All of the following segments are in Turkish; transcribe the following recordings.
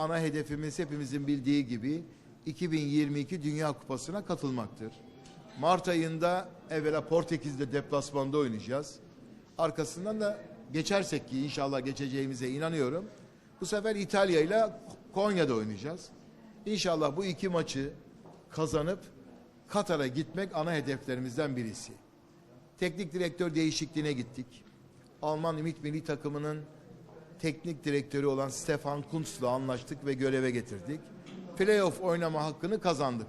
ana hedefimiz hepimizin bildiği gibi 2022 Dünya Kupası'na katılmaktır. Mart ayında evvela Portekiz'de deplasmanda oynayacağız. Arkasından da geçersek ki inşallah geçeceğimize inanıyorum. Bu sefer İtalya ile Konya'da oynayacağız. İnşallah bu iki maçı kazanıp Katar'a gitmek ana hedeflerimizden birisi. Teknik direktör değişikliğine gittik. Alman Ümit Milli Takımı'nın teknik direktörü olan Stefan Kuntz'la anlaştık ve göreve getirdik. Playoff oynama hakkını kazandık.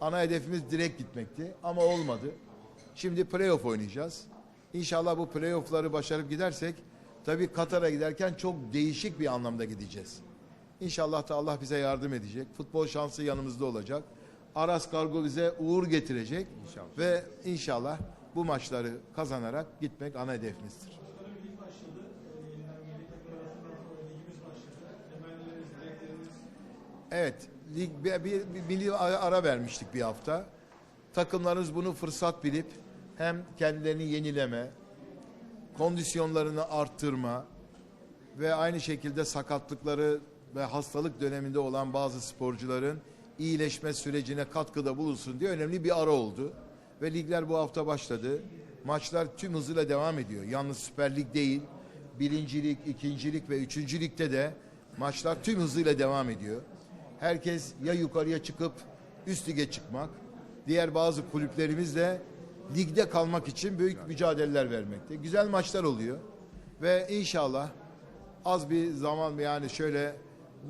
Ana hedefimiz direkt gitmekti ama olmadı. Şimdi playoff oynayacağız. İnşallah bu playoff'ları başarıp gidersek tabii Katar'a giderken çok değişik bir anlamda gideceğiz. İnşallah da Allah bize yardım edecek. Futbol şansı yanımızda olacak. Aras Kargo bize uğur getirecek. İnşallah. Ve inşallah bu maçları kazanarak gitmek ana hedefimizdir. Evet, lig bir, bir, bir milli ara vermiştik bir hafta. Takımlarımız bunu fırsat bilip hem kendilerini yenileme, kondisyonlarını arttırma ve aynı şekilde sakatlıkları ve hastalık döneminde olan bazı sporcuların iyileşme sürecine katkıda bulunsun diye önemli bir ara oldu. Ve ligler bu hafta başladı. Maçlar tüm hızıyla devam ediyor. Yalnız Süper Lig değil, birincilik, ikincilik ve üçüncülükte de maçlar tüm hızıyla devam ediyor. Herkes ya yukarıya çıkıp üst lige çıkmak, diğer bazı kulüplerimiz de ligde kalmak için büyük mücadeleler vermekte. Güzel maçlar oluyor ve inşallah az bir zaman yani şöyle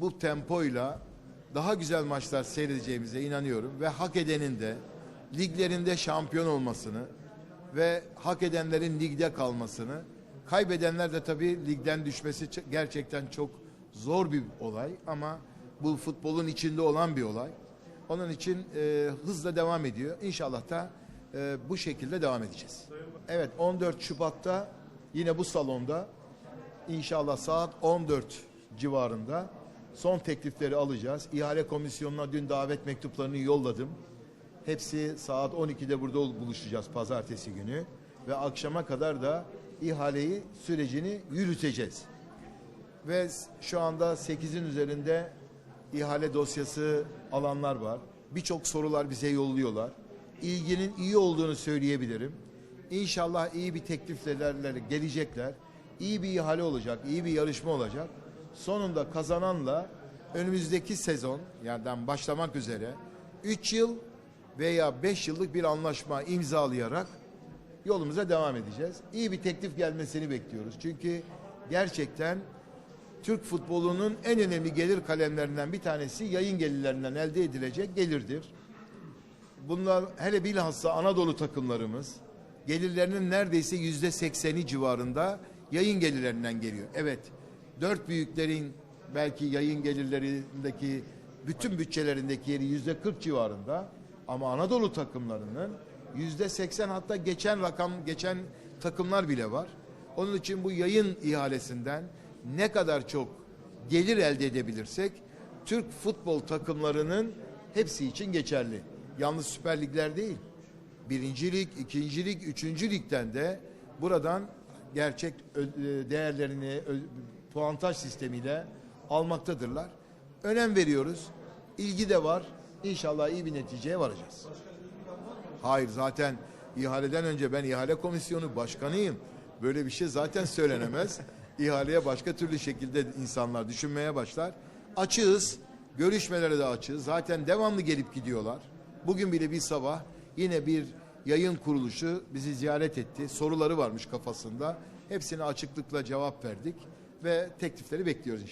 bu tempoyla daha güzel maçlar seyredeceğimize inanıyorum ve hak edenin de liglerinde şampiyon olmasını ve hak edenlerin ligde kalmasını kaybedenler de tabii ligden düşmesi gerçekten çok zor bir olay ama bu futbolun içinde olan bir olay. Onun için e, hızla devam ediyor. İnşallah da e, bu şekilde devam edeceğiz. Evet 14 Şubat'ta yine bu salonda İnşallah saat 14 civarında son teklifleri alacağız. İhale komisyonuna dün davet mektuplarını yolladım. Hepsi saat 12'de burada buluşacağız pazartesi günü ve akşama kadar da ihaleyi sürecini yürüteceğiz. Ve şu anda 8'in üzerinde ihale dosyası alanlar var. Birçok sorular bize yolluyorlar. İlginin iyi olduğunu söyleyebilirim. İnşallah iyi bir tekliflerle gelecekler. İyi bir ihale olacak, iyi bir yarışma olacak. Sonunda kazananla önümüzdeki sezon yani başlamak üzere 3 yıl veya 5 yıllık bir anlaşma imzalayarak yolumuza devam edeceğiz. İyi bir teklif gelmesini bekliyoruz. Çünkü gerçekten Türk futbolunun en önemli gelir kalemlerinden bir tanesi yayın gelirlerinden elde edilecek gelirdir. Bunlar hele bilhassa Anadolu takımlarımız gelirlerinin neredeyse yüzde sekseni civarında yayın gelirlerinden geliyor. Evet, dört büyüklerin belki yayın gelirlerindeki bütün bütçelerindeki yeri yüzde kırk civarında ama Anadolu takımlarının yüzde seksen hatta geçen rakam geçen takımlar bile var. Onun için bu yayın ihalesinden ne kadar çok gelir elde edebilirsek Türk futbol takımlarının hepsi için geçerli. Yalnız Süper Ligler değil. Birinci lig, ikinci de buradan gerçek e, değerlerini puantaj sistemiyle almaktadırlar. Önem veriyoruz. İlgi de var. İnşallah iyi bir neticeye varacağız. Hayır zaten ihaleden önce ben ihale komisyonu başkanıyım. Böyle bir şey zaten söylenemez. İhaleye başka türlü şekilde insanlar düşünmeye başlar. Açığız. Görüşmelere de açığız. Zaten devamlı gelip gidiyorlar. Bugün bile bir sabah yine bir yayın kuruluşu bizi ziyaret etti. Soruları varmış kafasında. Hepsine açıklıkla cevap verdik ve teklifleri bekliyoruz inşallah.